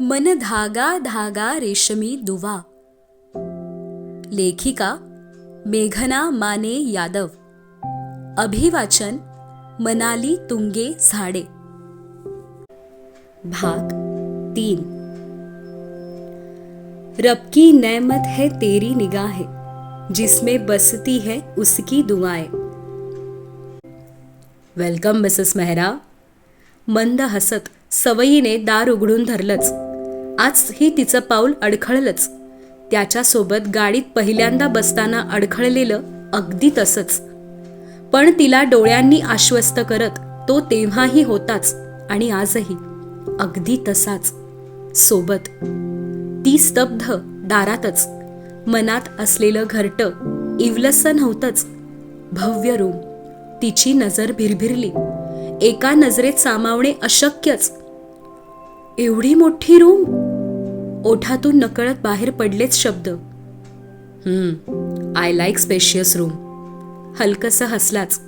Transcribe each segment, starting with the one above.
मन धागा धागा रेशमी दुवा। लेखिका, मेघना माने यादव। अभिवाचन, मनाली तुंगे झाडे। भाग तीन। रब की नेमत है तेरी निगाहें, जिसमें बसती है उसकी दुआएँ। Welcome, Mrs Mehra. मंद हसत। सवयीने दार उघडून धरलंच. आजही तिचं पाऊल अडखळलंच. त्याच्यासोबत गाडीत पहिल्यांदा बसताना अडखळलेलं अगदी तसंच. पण तिला डोळ्यांनी आश्वस्त करत तो तेव्हाही होताच आणि आजही. अगदी तसाच. सोबत. ती स्तब्ध दारातच. मनात असलेलं घरट इवलसं नव्हतंच. भव्य रूम. तिची नजर भिरभिरली. एका नजरेत सामावणे अशक्यच. एवढी मोठी रूम? ओठातून नकळत बाहेर पडलेच शब्द. Hmm I like spacious room हलकस हसलाच.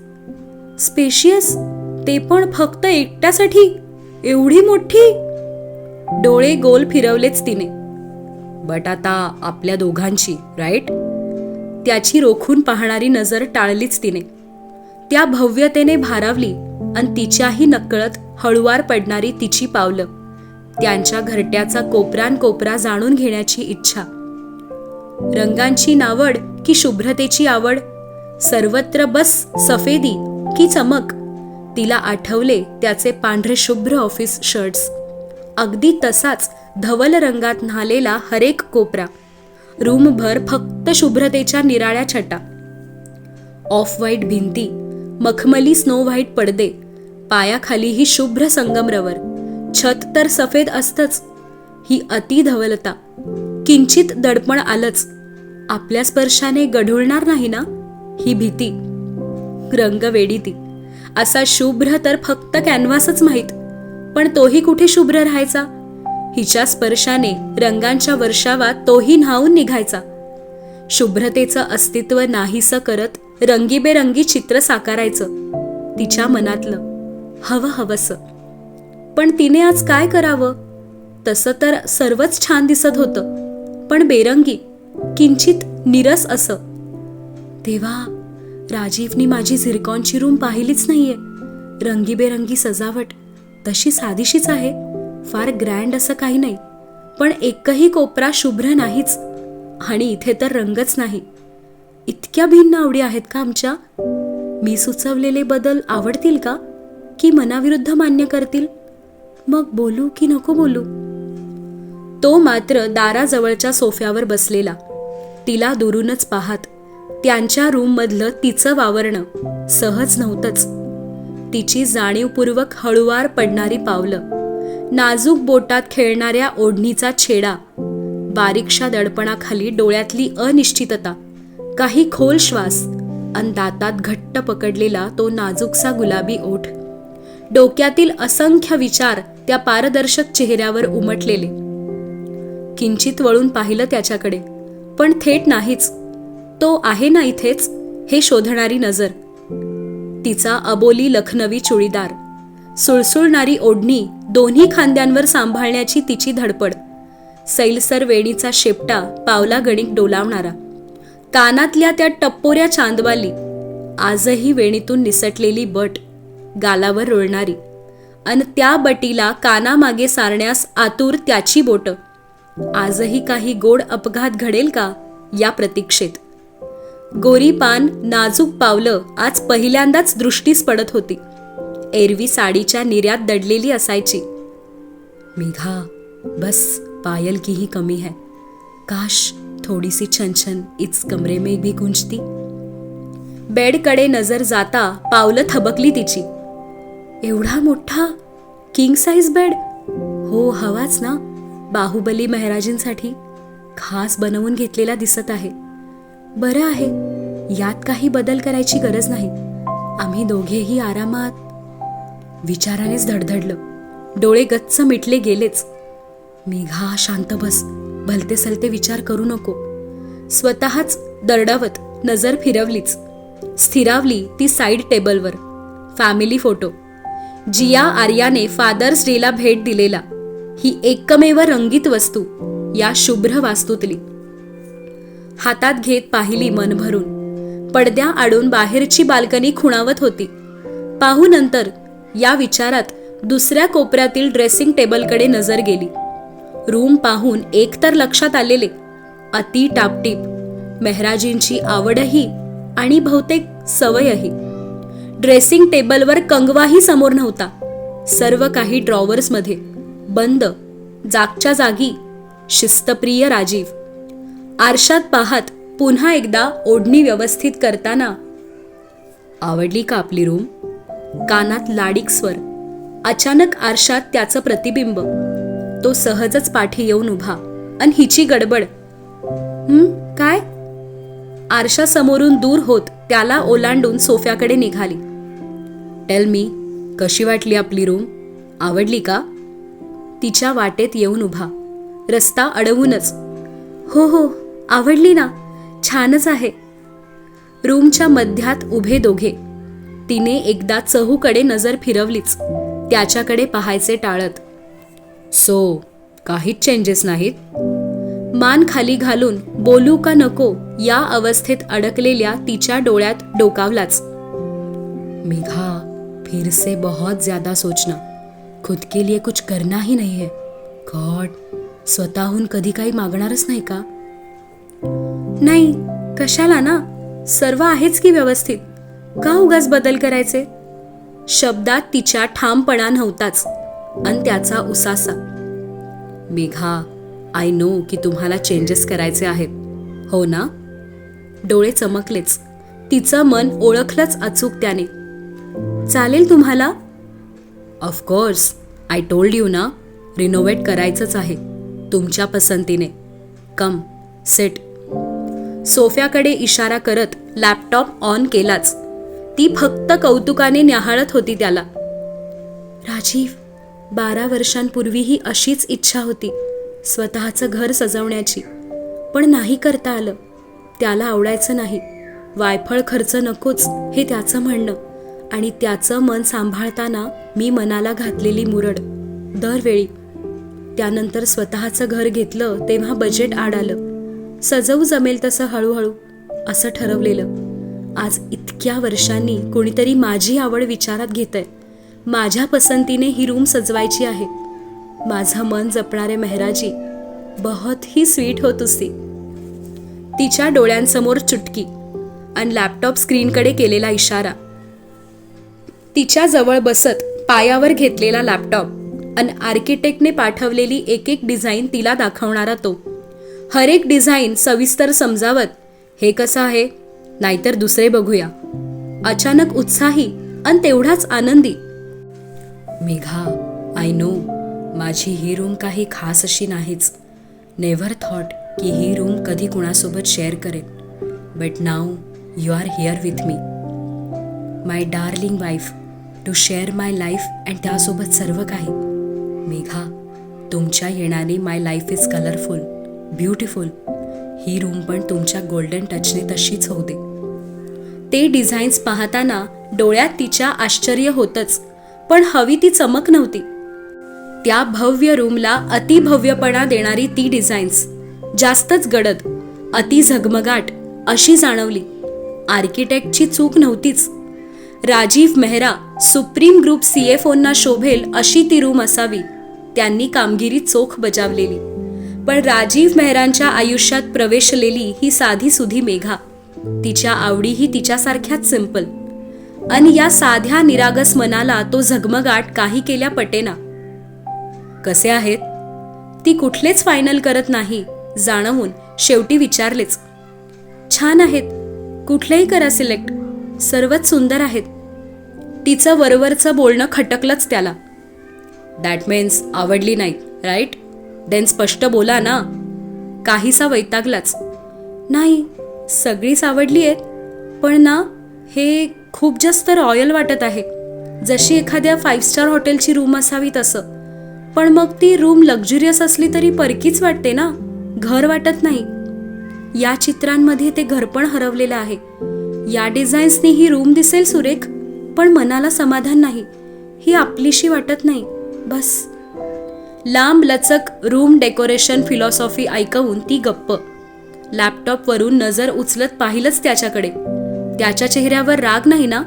स्पेशियस ते पण फक्त एकट्यासाठी? एवढी मोठी? डोळे गोल फिरवलेच तिने. बट आता आपल्या दोघांची राईट त्याची रोखून पाहणारी नजर टाळलीच तिने. त्या भव्यतेने भारावली आणि तिच्याही नकळत हळुवार पडणारी तिची पावलं. त्यांच्या घरट्याचा कोपरान कोपरा जाणून घेण्याची इच्छा. रंगांची नावड की शुभ्रतेची आवड सर्वत्र बस सफेदी की चमक तिला आठवले त्याचे पांढरे शुभ्र ऑफिस शर्ट्स अगदी तसाच धवल रंगात न्हालेला हरेक कोपरा. रूमभर फक्त शुभ्रतेच्या निराळ्या छटा. ऑफ व्हाईट भिंती मखमली स्नो व्हाईट पडदे पायाखालीही शुभ्र संगमरवर. छत तर सफेद असतच. ही अति धवलता. किंचित दडपण आलंच. आपल्या स्पर्शाने गढुळणार नाही ना? ही भीती. रंगवेडी ती असा शुभ्र तर फक्त कॅनव्हासच माहीत. पण तोही कुठे शुभ्र राहायचा? हिच्या स्पर्शाने रंगांच्या वर्षावात तोही न्हावून निघायचा. शुभ्रतेचं अस्तित्व नाहीसं करत रंगीबेरंगी चित्र साकारायचं. तिच्या मनातलं हवं हवंसं. पण तिने आज काय करावं? तसं तर सर्वच छान दिसत होतं. पण बेरंगी किंचित निरस असं. तेव्हा राजीवनी माझी झिरकॉनची रूम पाहिलीच नाहीये. रंगीबेरंगी सजावट तशी साधीशीच आहे. फार ग्रँड असं काही नाही. पण एकही कोपरा शुभ्र नाहीच. आणि इथे तर रंगच नाही. इतक्या भिन्न आवडी आहेत का आमच्या? मी सुचवलेले बदल आवडतील का? की मनाविरुद्ध मान्य करतील? मग बोलू की नको बोलू? तो मात्र दाराजवळच्या सोफ्यावर बसलेला. तिला दुरूनच पाहात त्यांच्या रूममधलं तिचं वावरणं सहज नव्हतंच. तिची जाणीवपूर्वक हळुवार पडणारी पावलं नाजूक बोटात खेळणाऱ्या ओढणीचा छेडा बारीकशा दडपणाखाली डोळ्यातली अनिश्चितता काही खोल श्वास अन दातात घट्ट पकडलेला तो नाजूकसा गुलाबी ओठ. डोक्यातील असंख्य विचार त्या पारदर्शक चेहऱ्यावर उमटलेले. किंचित वळून पाहिलं त्याच्याकडे. पण थेट नाहीच. तो आहे ना इथेच? हे शोधणारी नजर. तिचा अबोली लखनवी चुडीदार. सुळसुळणारी ओढणी दोन्ही खांद्यांवर सांभाळण्याची तिची धडपड. सैलसर वेणीचा शेपटा पावला गणिक डोलावणारा. कानातल्या त्या टप्पोऱ्या चांदवाली. आजही वेणीतून निसटलेली बट गालावर रुळणारी. अन त्या बटीला कानामागे सारण्यास आतूर त्याची बोट. आजही काही गोड अपघात घडेल का? या प्रतीक्षेत. गोरीपान नाजूक पावलं आज पहिल्यांदाच दृष्टीस पडत होती. एरवी साडीच्या निर्यात दडलेली असायची. मेघा बस पायल की ही कमी है. काश थोडीसी छनछन इच कमरे में भी गुंजती. बेडकडे नजर जाता पावलं थबकली तिची. एवढा मोठा? किंग साईज बेड हो हवाच ना. बाहुबली महाराजींसाठी खास बनवून घेतलेला दिसत आहे. बरं आहे यात काही बदल करायची गरज नाही. आम्ही दोघेही आरामात. विचारानेच धडधडलं. डोळे गच्च मिटले गेलेच. मेघा शांत बस. भलते सलते विचार करू नको. स्वतःच दरडावत नजर फिरवलीच. स्थिरावली ती साईड टेबलवर फॅमिली फोटो जिया आर्याने फादर्स डेला भेट दिलेला. ही एकमेव रंगीत वस्तू या शुभ्र वास्तूतली. हातात घेत पाहिली मन भरून. पडद्या आडून बाहेरची बाल्कनी खुणावत होती. पाहूनंतर या विचारात दुसऱ्या कोपऱ्यातील ड्रेसिंग टेबलकडे नजर गेली. रूम पाहून एकतर लक्षात आलेले अति टापटीप मेहराजींची आवडही आणि बहुतेक सवयही. ड्रेसिंग टेबलवर कंगवाही समोर नव्हता. सर्व काही ड्रॉवर्समध्ये. बंद. जागच्या जागी. शिस्तप्रिय राजीव. आरशात पाहत पुन्हा एकदा ओढणी व्यवस्थित करताना आवडली का आपली रूम? कानात लाडीक स्वर. अचानक आरशात त्याचं प्रतिबिंब. तो सहजच पाठी येऊन उभा. अन हिची गडबड. काय? आरशा समोरून दूर होत त्याला ओलांडून सोफ्याकडे निघाली. टेल मी कशी वाटली आपली रूम आवडली का? तिच्या वाटेत येऊन उभा. रस्ता अडवूनच. हो हो आवडली ना. छानच आहे. रूमच्या मध्यात उभे दोघे. तिने एकदा चहूकडे नजर फिरवलीच. त्याच्याकडे पाहायचे टाळत. सो काहीच चेंजेस नाहीत? मान खाली घालून बोलू का नको या अवस्थेत अडकलेल्या तिच्या डोळ्यात डोकावलाच. मेघा फिर से बहुत ज्यादा सोचना। खुद के लिए कुछ करना ही नहीं है। गॉड स्वतःहून कधी काही मागणारच नाही का? नाही कशाला ना? सर्व आहेच की व्यवस्थित. का उगाच बदल करायचे? शब्दात तिच्या ठामपणा नव्हताच आणि त्याचा उसासा. मेघा आय नो की तुम्हाला चेंजेस करायचे आहेत. हो ना? डोळे चमकलेच. तिचं मन ओळखलंच अचूक त्याने. चालेल तुम्हाला? Of course I told you ना रिनोव्हेट करायचंच आहे तुमच्या पसंतीने. कम सेट सोफ्याकडे इशारा करत लॅपटॉप ऑन केलाच. ती फक्त कौतुकाने न्याहाळत होती त्याला. राजीव बारा वर्षांपूर्वी ही अशीच इच्छा होती स्वतःचं घर सजवण्याची. पण नाही करता आलं. त्याला आवडायचं नाही. वायफळ खर्च नकोच हे त्याचं म्हणणं. आणि त्याचं मन सांभाळताना मी मनाला घातलेली मुरड. दरवेळी त्यानंतर स्वतःचं घर घेतलं तेव्हा बजेट आडालं. सजवू जमेल तसं हळूहळू असं ठरवलेलं. आज इतक्या वर्षांनी कोणीतरी माझी आवड विचारात घेतंय. माझ्या पसंतीने ही रूम सजवायची आहे. माझं मन जपणारे मेहराजी बहुत ही स्वीट होत उसती तिच्या डोळ्यांसमोर चुटकी आणि लॅपटॉप स्क्रीनकडे केलेला इशारा. तिच्या जवळ बसत पायावर घेतलेला लॅपटॉप आणि आर्किटेक्टने पाठवलेली एक एक डिझाईन तिला दाखवणारा तो. हर एक डिझाईन सविस्तर समजावत हे कसं आहे? नाहीतर दुसरे बघूया. अचानक उत्साही अन तेवढाच आनंदी मेघा आय नो माझी ही रूम काही खास अशी नाहीच. नेव्हर थॉट की ही रूम कधी कुणासोबत शेअर करेन but now you are here with me my darling wife to share my life and त्यासोबत सर्व काही. मेघा तुमच्या येण्याने my life is colourful beautiful he room पण तुमच्या गोल्डन टचने तशीच होते. ते डिझाईन्स पाहताना डोळ्यात तिच्या आश्चर्य होतच पण हवी ती चमक नव्हती. त्या भव्य रूमला अतिभव्यपणा देणारी ती डिझाईन्स जास्तच गडद अति झगमगाट अशी जाणवली. आर्किटेक्टची चूक नव्हतीच. राजीव मेहरा सुप्रीम ग्रुप सी शोभेल अशी ती रूम असावी. त्यांनी कामगिरी चोख बजावलेली. पण राजीव मेहरांच्या आयुष्यात प्रवेशलेली ही साधी सुधी मेघा. तिच्या आवडीही तिच्यासारख्याच सिंपल. आणि या साध्या निरागस मनाला तो झगमगाट काही केल्या पटेना. कसे आहेत? ती कुठलेच फायनल करत नाही जाणवून शेवटी विचारलेच. छान आहेत. कुठलेही करा सिलेक्ट. सर्वच सुंदर आहेत. तिचं वरवरचं बोलणं खटकलंच त्याला. दॅट मीन्स आवडली नाही राईट देन स्पष्ट बोला ना. काहीसा वैतागलाच. नाही सगळीच आवडली आहेत पण ना हे खूप जास्त रॉयल वाटत आहे. जशी एखाद्या फाईव्ह स्टार हॉटेलची रूम असावी तसं. पण मग ती रूम लक्झुरियस असली तरी परकीच वाटते ना? घर वाटत नाही. या चित्रांमध्ये ते घर पण हरवलेलं आहे. या डिझाईन्सनी ही रूम दिसेल सुरेख? पण मनाला समाधान नाही. ही आपलीशी वाटत नाही. बस. लांब लचक रूम डेकोरेशन फिलॉसॉफी ऐकवून ती गप्प. लॅपटॉपवरून नजर उचलत पाहिलंच त्याच्याकडे. त्याच्या चेहऱ्यावर राग नाही ना?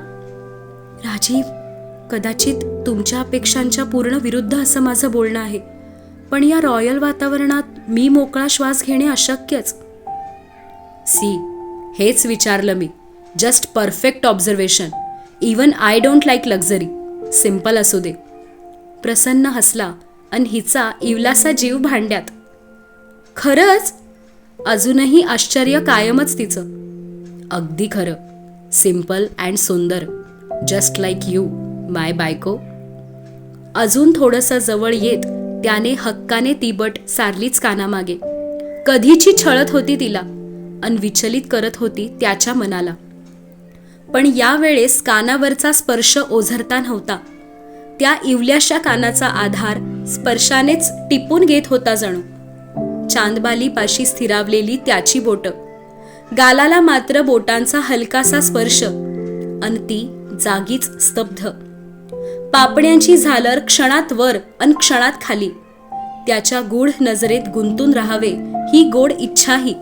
राजीव कदाचित तुमच्या अपेक्षांच्या पूर्ण विरुद्ध असं माझं बोलणं आहे. पण या रॉयल वातावरणात मी मोकळा श्वास घेणे अशक्यच. सी. हेच विचारलं मी. Just perfect observation. Even I don't like luxury simple असू दे. प्रसन्न हसला आणि हिचा इवलासा जीव भांड्यात. खरंच? अजूनही आश्चर्य कायमच तिचं. अगदी खरं. सिंपल अँड सुंदर. जस्ट लाईक यू माय बायको. अजून थोडंसं जवळ येत त्याने हक्काने ती बट सारलीच कानामागे. कधीची छळत होती तिला अन विचलित करत होती त्याच्या मनाला. पण यावेळेस कानावरचा स्पर्श ओझरता नव्हता. त्या इवल्याशा कानाचा आधार स्पर्शानेच टिपून घेत होता जणू. चांदबाली पाशी स्थिरावलेली त्याची बोट. गालाला मात्र बोटांचा हलकासा स्पर्श. अन ती जागीच स्तब्ध. पापण्यांची झालर क्षणात वर अन क्षणात खाली. त्याच्या गूढ नजरेत गुंतून राहावे ही गोड इच्छाही.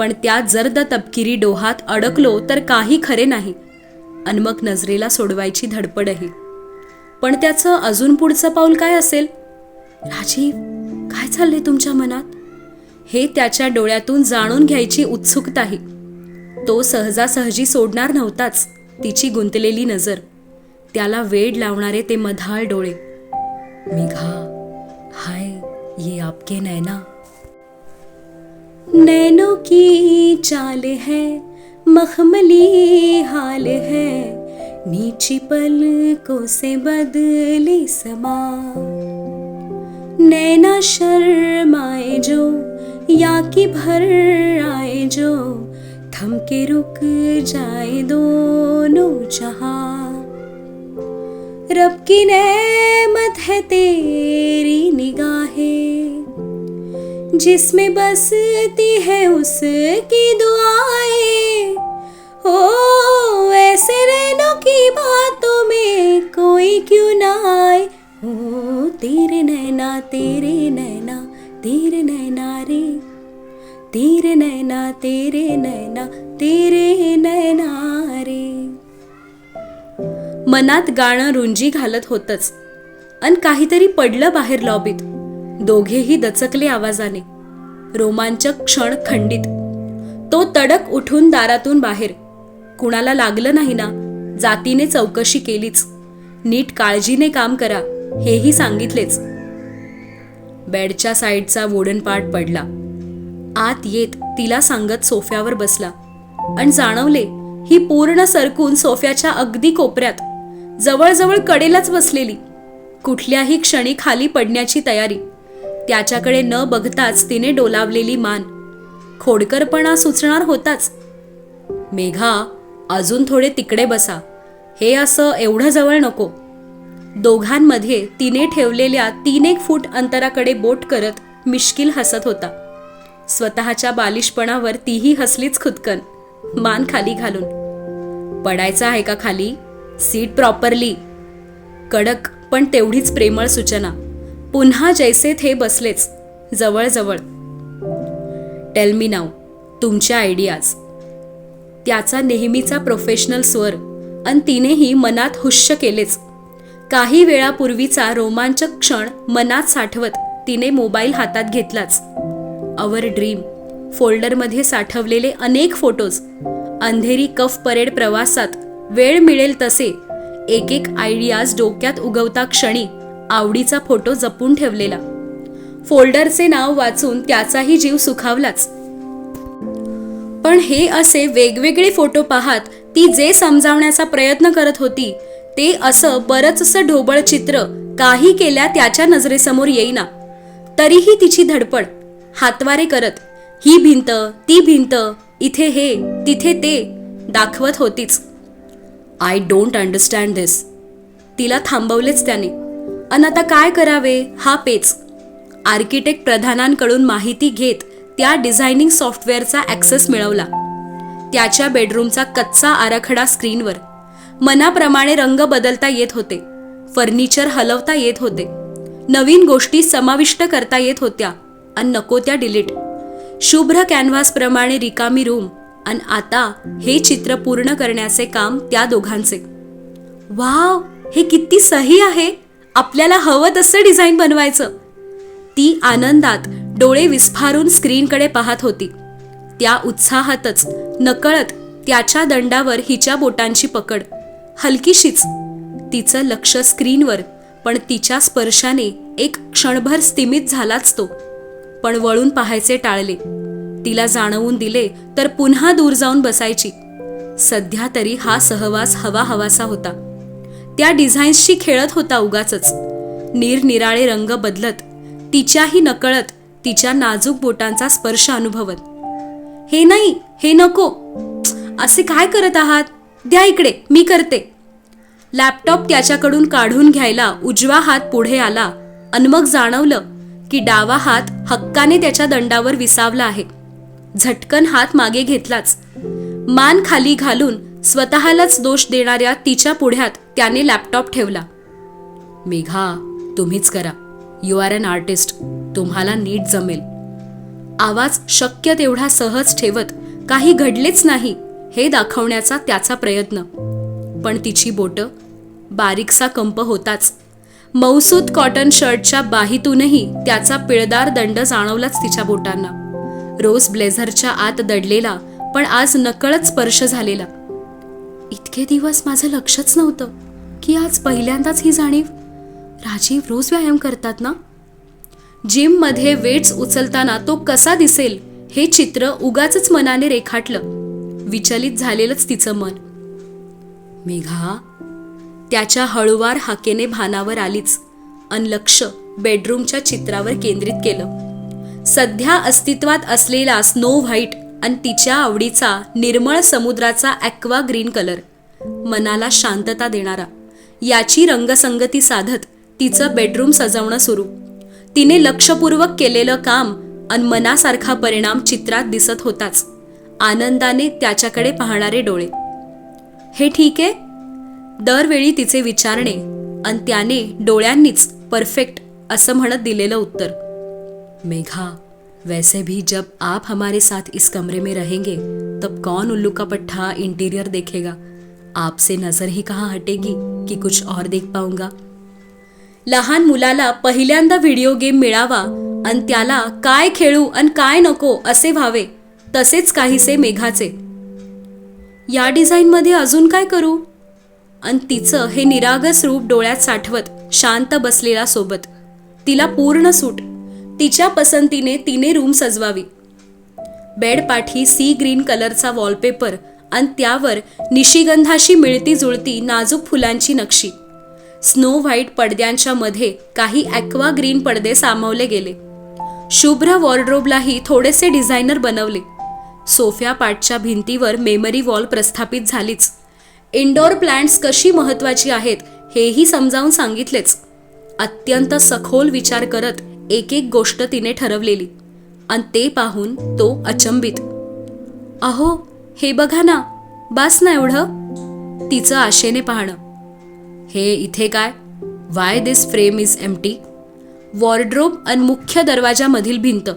पण त्या जर्द तपकिरी डोहात अडकलो तर काही खरे नाही. अन मग नजरेला सोडवायची धडपडही. पण त्याचं अजून पुढचं पाऊल काय असेल? राजीव काय चालले तुमच्या मनात? हे त्याच्या डोळ्यातून जाणून घ्यायची उत्सुकताही. तो सहजासहजी सोडणार नव्हताच तिची गुंतलेली नजर. त्याला वेड लावणारे ते मधाळ डोळे. मेघा हाय ये आपके नैना. नैनों की चाल है मखमली हाल है नीची पलकों से बदली समा। नैना शर्माए जो या की भर आए जो थम के रुक जाए दोनों जहां। रब की नेमत है तेरी निगाहें जिसमें बसती है उसकी दुआएं। ओ ऐसे रैनों की बातों में कोई क्यों ना आए? ओ तेरे नैना तेरे नैना तेरे नैना रे। तेरे नैना तेरे नैना तेरे नैना रे। मनात गाणं रुंजी घालत होतच. अन काहीतरी पडलं बाहेर लॉबीत. दोघेही दचकले आवाजाने. रोमांचक क्षण खंडित. तो तडक उठून दारातून बाहेर. कुणाला लागलं नाही ना जातीने चौकशी केलीच. नीट काळजीने काम करा हेही सांगितलेच. बेडच्या साईडचा वुडन पार्ट पडला. आत येत तिला सांगत सोफ्यावर बसला. आणि जाणवले ही पूर्ण सरकून सोफ्याच्या अगदी कोपऱ्यात. जवळजवळ कडेलाच बसलेली. कुठल्याही क्षणी खाली पडण्याची तयारी. त्याच्याकडे न बघताच तिने डोलावलेली मान. खोडकरपणा सुचणार होताच. मेघा अजून थोडे तिकडे बसा. हे असं एवढं जवळ नको. दोघांमध्ये तिने ठेवलेल्या तीन एक फूट अंतराकडे बोट करत मिश्किल हसत होता. स्वतःच्या बालिशपणावर तीही हसलीच खुदकन मान खाली घालून. पडायचं आहे का खाली? Seat properly. कडक पण तेवढीच प्रेमळ सूचना. पुन्हा जैसे थे बसलेच जवळजवळ. टेल मी नाव तुमच्या आयडियाज त्याचा नेहमीचा प्रोफेशनल स्वर आणि तिनेही मनात हुश्य केलेच. काही वेळापूर्वीचा रोमांचक क्षण मनात साठवत तिने मोबाईल हातात घेतलाच. अवर ड्रीम फोल्डरमध्ये साठवलेले अनेक फोटोज अंधेरी कफ परेड प्रवासात वेळ मिळेल तसे एक एक आयडियाज डोक्यात उगवता क्षणी आवडीचा फोटो जपून ठेवलेला. फोल्डरचे नाव वाचून त्याचाही जीव सुखावलाच. पण हे असे वेगवेगळे फोटो पाहत ती जे समजावण्याचा प्रयत्न करत होती ते असं बरंचसं ढोबळ चित्र काही केल्या त्याच्या नजरेसमोर येईना. तरीही तिची धडपड हातवारे करत ही भिंत ती भिंत इथे हे तिथे ते दाखवत होतीच. I don't understand this. तिला थांबवलेच त्याने. अन आता काय करावे? हा पेच. आर्किटेक्ट प्रधानांकडून माहिती घेत त्या डिझायनिंग सॉफ्टवेअरचा ॲक्सेस मिळवला. त्याच्या बेडरूमचा कच्चा आराखडा स्क्रीनवर. मनाप्रमाणे रंग बदलता येत होते. फर्निचर हलवता येत होते. नवीन गोष्टी समाविष्ट करता येत होत्या. अन नको त्या डिलीट. शुभ्र कॅनव्हासप्रमाणे रिकामी रूम. आणि आता हे चित्र पूर्ण करण्याचे काम त्या दोघांचे. वाव! हे किती सही आहे! आपल्याला हवं तसं डिझाईन बनवायचं. ती आनंदात डोळे विस्फारून स्क्रीनकडे पाहत होती. त्या उत्साहातच नकळत त्याच्या दंडावर हिच्या बोटांची पकड. हलकीशीच. तिचं लक्ष स्क्रीनवर पण तिच्या स्पर्शाने एक क्षणभर स्तिमित झालाच तो. पण वळून पाहायचे टाळले. तिला जाणवून दिले तर पुन्हा दूर जाऊन बसायची. सध्या तरी हा सहवास हवा हवासा होता. त्या डिझाईन्सशी खेळत होता उगाच निरनिराळे रंग बदलत तिच्याही नकळत तिच्या नाजूक बोटांचा स्पर्श अनुभवत. हे नाही हे नको. असे काय करत आहात? द्या इकडे मी करते. लॅपटॉप त्याच्याकडून काढून घ्यायला उजवा हात पुढे आला अन मग जाणवलं की डावा हात हक्काने त्याच्या दंडावर विसावला आहे. झटकन हात मागे घेतलाच. मान खाली घालून स्वतःलाच दोष देणाऱ्या तिच्या पुढ्यात त्याने लॅपटॉप ठेवला. मेघा तुम्हीच करा. यू आर अन आर्टिस्ट तुम्हाला नीट जमेल. आवाज शक्य तेवढा सहज ठेवत काही घडलेच नाही हे दाखवण्याचा त्याचा प्रयत्न. पण तिची बोटं बारीकसा कंप होताच. मौसूद कॉटन शर्टच्या बाहीतूनही त्याचा पिळदार दंड जाणवलाच तिच्या बोटांना. रोज ब्लेझरच्या आत दडलेला पण आज नकळत स्पर्श झालेला. इतके दिवस माझं लक्षच नव्हतं. की आज पहिल्यांदाच ही जाणीव? राजीव रोज व्यायाम करतात ना? जिममध्ये वेट्स उचलताना तो कसा दिसेल हे चित्र उगाच मनाने रेखाटलं. विचलित झालेलंच तिचं मन. मेघा त्याच्या हळुवार हाकेने भानावर आलीच. अन लक्ष बेडरूमच्या चित्रावर केंद्रित केलं. सध्या अस्तित्वात असलेला स्नो व्हाईट आणि तिच्या आवडीचा निर्मळ समुद्राचा ॲक्वा ग्रीन कलर. मनाला शांतता देणारा. याची रंगसंगती साधत तिचं बेडरूम सजवणं सुरू. तिने लक्षपूर्वक केलेलं काम अन मनासारखा परिणाम चित्रात दिसत होताच. आनंदाने त्याच्याकडे पाहणारे डोळे. हे ठीक आहे दरवेळी तिचे विचारणे अन त्याने डोळ्यांनीच परफेक्ट असं म्हणत दिलेलं उत्तर. मेघा वैसे भी जब आप हमारे साथ इस कमरे में रहेंगे तब कौन उल्लू का पट्टा इंटीरियर देखेगा? आपसे नजर ही कहाँ हटेगी कि कुछ और देख पाऊंगा? लहान मुलाला पहिल्यांदा व्हिडिओ गेम मिळावा आणि त्याला काय खेळू आणि काय नको असे व्हावे तसेच काहीसे मेघाचे. या डिझाईनमध्ये अजून काय करू? आणि तिचं हे निरागस रूप डोळ्यात साठवत शांत बसलेला सोबत. तिला पूर्ण सूट. तिच्या पसंतीने तिने रूम सजवावी. बेड पाठी सी ग्रीन कलरचा वॉलपेपर आणि त्यावर निशिगंधाशी मिळती जुळती नाजूक फुलांची नक्षी. स्नो व्हाईट पडद्यांच्या मध्ये काही ॲक्वा ग्रीन पडदे सामावले गेले. शुभ्र वॉर्ड्रोबलाही थोडेसे डिझायनर बनवले. सोफ्या पाठच्या भिंतीवर मेमरी वॉल प्रस्थापित झालीच. इंडोर प्लांट्स कशी महत्वाची आहेत हेही समजावून सांगितलेच. अत्यंत सखोल विचार करत एक एक गोष्ट तिने ठरवलेली. आणि ते पाहून तो अचंबित. अहो हे बघा ना बास ना एवढं. तिचं आशेने पाहणं. हे इथे काय? Why this frame is empty wardrobe आणि मुख्य दरवाजामधील भिंत.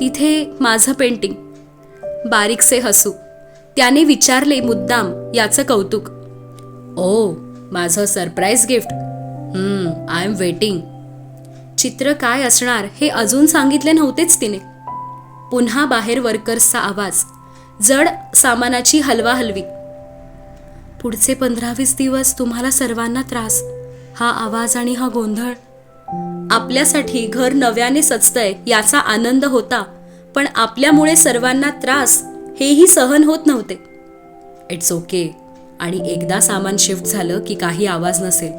तिथे माझं पेंटिंग बारीकसे हसू. त्याने विचारले मुद्दाम याचं कौतुक. ओ माझं surprise gift I am waiting चित्र काय असणार हे अजून सांगितले नव्हतेच तिने. पुन्हा बाहेर वर्कर्सचा आवाज. जड सामानाची हलवा हलवी. पुढचे पंधरा वीस दिवस तुम्हाला सर्वांना त्रास. हा आवाज आणि हा गोंधळ. आपल्यासाठी घर नव्याने सचतंय याचा आनंद होता पण आपल्यामुळे सर्वांना त्रास हेही सहन होत नव्हते. इट्स ओके आणि एकदा सामान शिफ्ट झालं की काही आवाज नसेल.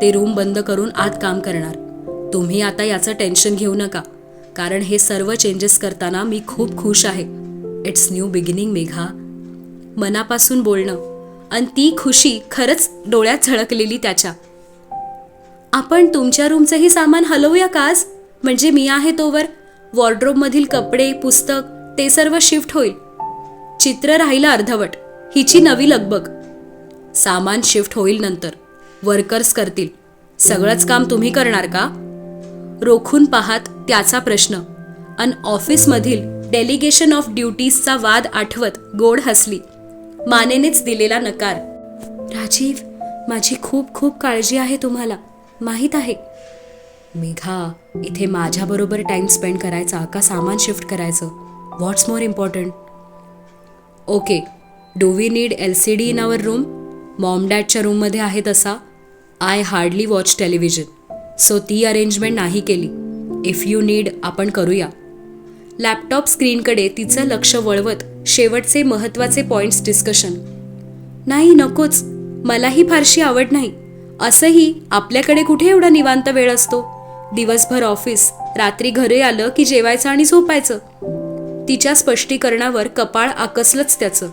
ते रूम बंद करून आत काम करणार. तुम्ही आता याचं टेन्शन घेऊ नका. कारण हे सर्व चेंजेस करताना मी खूप खुश आहे. It's new beginning Megha. मनापासून बोलणं. आणि ती खुशी खरंच डोळ्यात झळकलेली त्याच्या. आपण तुमच्या रूमचंही सामान हलवूया का आज? म्हणजे मी आहे तोवर. वॉर्ड्रोबमधील कपडे पुस्तक ते सर्व शिफ्ट होईल. चित्र राहिलं अर्धवट. हिची नवी लगबग. सामान शिफ्ट होईल नंतर. वर्कर्स करतील. सगळंच काम तुम्ही करणार का? रोखून पाहात त्याचा प्रश्न. अन ऑफिसमधील डेलिगेशन ऑफ ड्युटीजचा वाद आठवत गोड हसली. मानेनेच दिलेला नकार. राजीव माझी खूप खूप काळजी आहे तुम्हाला. माहीत आहे. मेघा इथे माझ्याबरोबर टाईम स्पेंड करायचा का सामान शिफ्ट करायचं? What's more important okay do we need L C D in our room mom डॅडच्या रूममध्ये आहे तसा? I hardly watch television so ती अरेंजमेंट नाही केली. इफ यू नीड आपण करूया. लॅपटॉप स्क्रीनकडे तिचं लक्ष वळवत शेवटचे महत्त्वाचे पॉइंट्स डिस्कशन नाही नकोच. मलाही फारशी आवड नाही. असंही आपल्याकडे कुठे एवढा निवांत वेळ असतो? दिवसभर ऑफिस रात्री घरी आलं की जेवायचं आणि झोपायचं? तिच्या स्पष्टीकरणावर कपाळ आकसलंच त्याचं.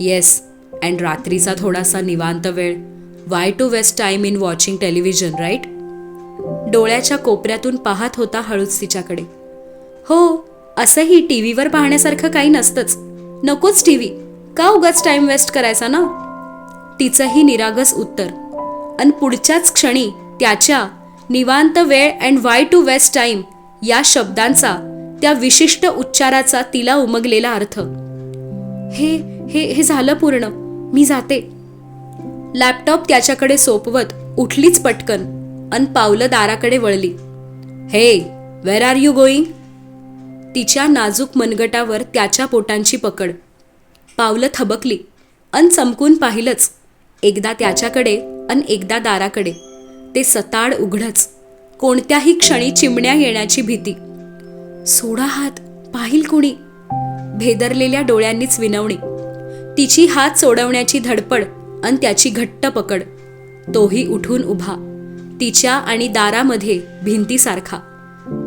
येस अँड रात्रीचा थोडासा निवांत वेळ. Why to waste time in watching television right डोळ्याच्या कोपऱ्यातून पाहत होता हळूच तिच्याकडे. हो असंही टी व्हीवर पाहण्यासारखं काही नसतंच. नकोच टी व्ही का उगाच टाइम वेस्ट करायचा ना? तिचंही निरागस उत्तर. अन पुढच्याच क्षणी त्याच्या निवांत वेळ and why to waste time या शब्दांचा त्या विशिष्ट उच्चाराचा तिला उमगलेला अर्थ. हे हे हे झालं पूर्ण. मी जाते. लॅपटॉप त्याच्याकडे सोपवत उठलीच पटकन अन पावलं दाराकडे वळली. हे वेर आर यू गोईंग तिच्या नाजूक मनगटावर त्याच्या पोटांची पकड. पावलं थबकली. अन चमकून पाहिलंच. एकदा त्याच्याकडे अन एकदा दाराकडे. ते सताड उघडच. कोणत्याही क्षणी चिमण्या येण्याची भीती. सोडा हात पाहिल कुणी? भेदरलेल्या डोळ्यांनीच विनवणी. तिची हात सोडवण्याची धडपड अन त्याची घट्ट पकड. तोही उठून उभा. तिच्या आणि दारामध्ये भिंतीसारखा.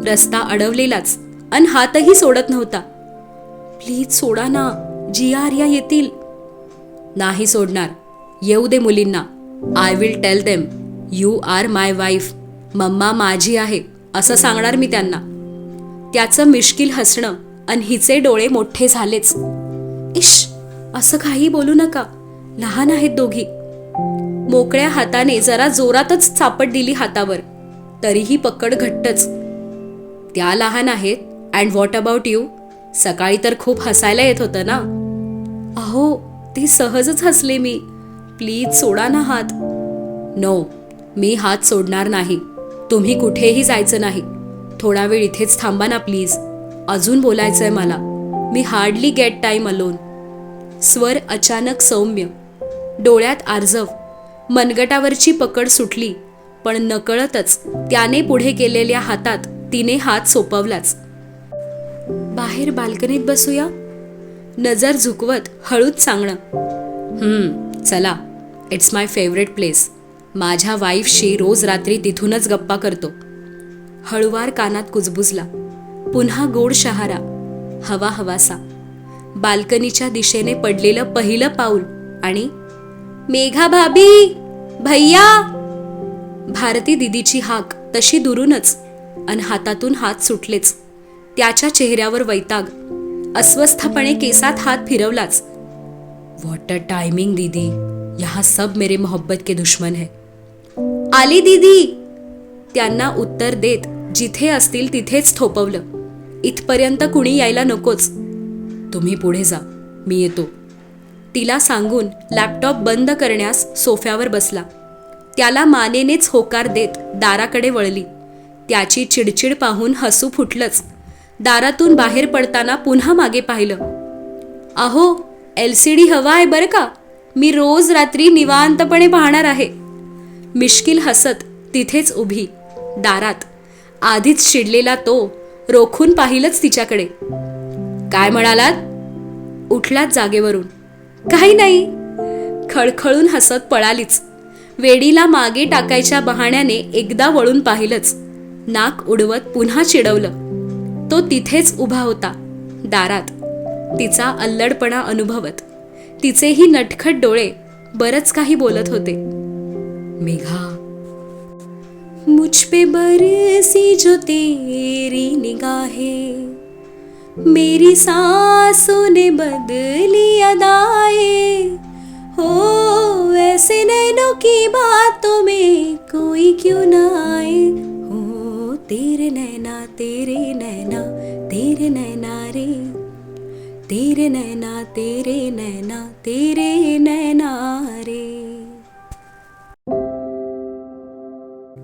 रस्ता अडवलेलाच. अन हातही सोडत नव्हता. प्लीज सोडा ना जिया आर्या येतील. नाही सोडणार. येऊ दे मुलींना. I will tell them you are my wife mamma माझी आहे असं सांगणार मी त्यांना. त्याचं मिश्किल हसणं अन हिचे डोळे मोठे झालेच. इश असं काही बोलू नका. लहान आहेत दोघी. मोकळ्या हाताने जरा जोरातच चापट दिली हातावर. तरीही पकड घट्टच. त्या लहान आहेत? अँड व्हॉट अबाउट यू सकाळी तर खूप हसायला येत होतं ना? अहो ते सहजच हसले मी. प्लीज सोडा ना हात. नो मी हात सोडणार नाही. तुम्ही कुठेही जायचं नाही. थोडा वेळ इथेच थांबा ना प्लीज अजून बोलायचंय मला. मी हार्डली गेट टाईम अलोन स्वर अचानक सौम्य. डोळ्यात आर्जव. मनगटावरची पकड सुटली. पण नकळतच त्याने पुढे केलेल्या हातात तिने हात सोपवलाच. बाहेर बाल्कनीत बसूया? नजर झुकवत हळूच सांगणं. हम्म चला. इट्स माय फेवरेट प्लेस माझ्या वाईफशी रोज रात्री तिथूनच गप्पा करतो. हळुवार कानात कुजबुजला. पुन्हा गोड शहारा. हवा हवासा. बाल्कनीच्या दिशेने पडलेलं पहिलं पाऊल आणि मेघा भाभी! भैया! भारती दिदीची हाक तशी दुरूनच अन हातातून हात सुटलेच. त्याच्या चेहऱ्यावर वैताग. अस्वस्थपणे केसात हात फिरवलाच. वॉट अ टायमिंग दीदी. यहाँ सब मेरे मोहब्बत के दुश्मन है. आली दीदी. त्यांना उत्तर देत जिथे असतील तिथेच थोपवलं. इथपर्यंत कुणी यायला नकोच. तुम्ही पुढे जा. मी येतो. तिला सांगून लॅपटॉप बंद करण्यास सोफ्यावर बसला. त्याला मानेनेच होकार देत दाराकडे वळली. त्याची चिडचिड पाहून हसू फुटलंच. दारातून बाहेर पडताना पुन्हा मागे पाहिलं. अहो एल सी डी हवा आहे बरं का? मी रोज रात्री निवांतपणे पाहणार आहे. मिश्किल हसत तिथेच उभी दारात. आधीच शिडलेला तो रोखून पाहिलंच तिच्याकडे. काय म्हणालात? उठलात जागेवरून. काही नाही. खळखळून हसत पळालीच. वेडीला मागे टाकायच्या बहाण्याने एकदा वळून पाहिलंच. नाक उडवत पुन्हा चिडवलं. तो तिथेच उभा होता दारात. तिचा अल्लडपणा अनुभवत. तिचेही नटखट डोळे बरच काही बोलत होते. मेघा. मुझ पे बरसी जो तेरी निगाहे मेरी सासों ने बदली अदाए। हो ऐसे नैनों की बातों में कोई क्यों ना आए तेरे नैना तेरे नैना तेरे नैना रे। तेरे नैना तेरे नैना तेरे नैना रे।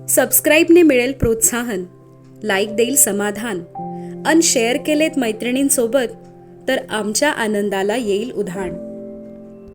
सबस्क्राईबने मिळेल प्रोत्साहन लाईक देईल समाधान अन शेअर केलेत मैत्रिणींसोबत तर आमच्या आनंदाला येईल उधाण.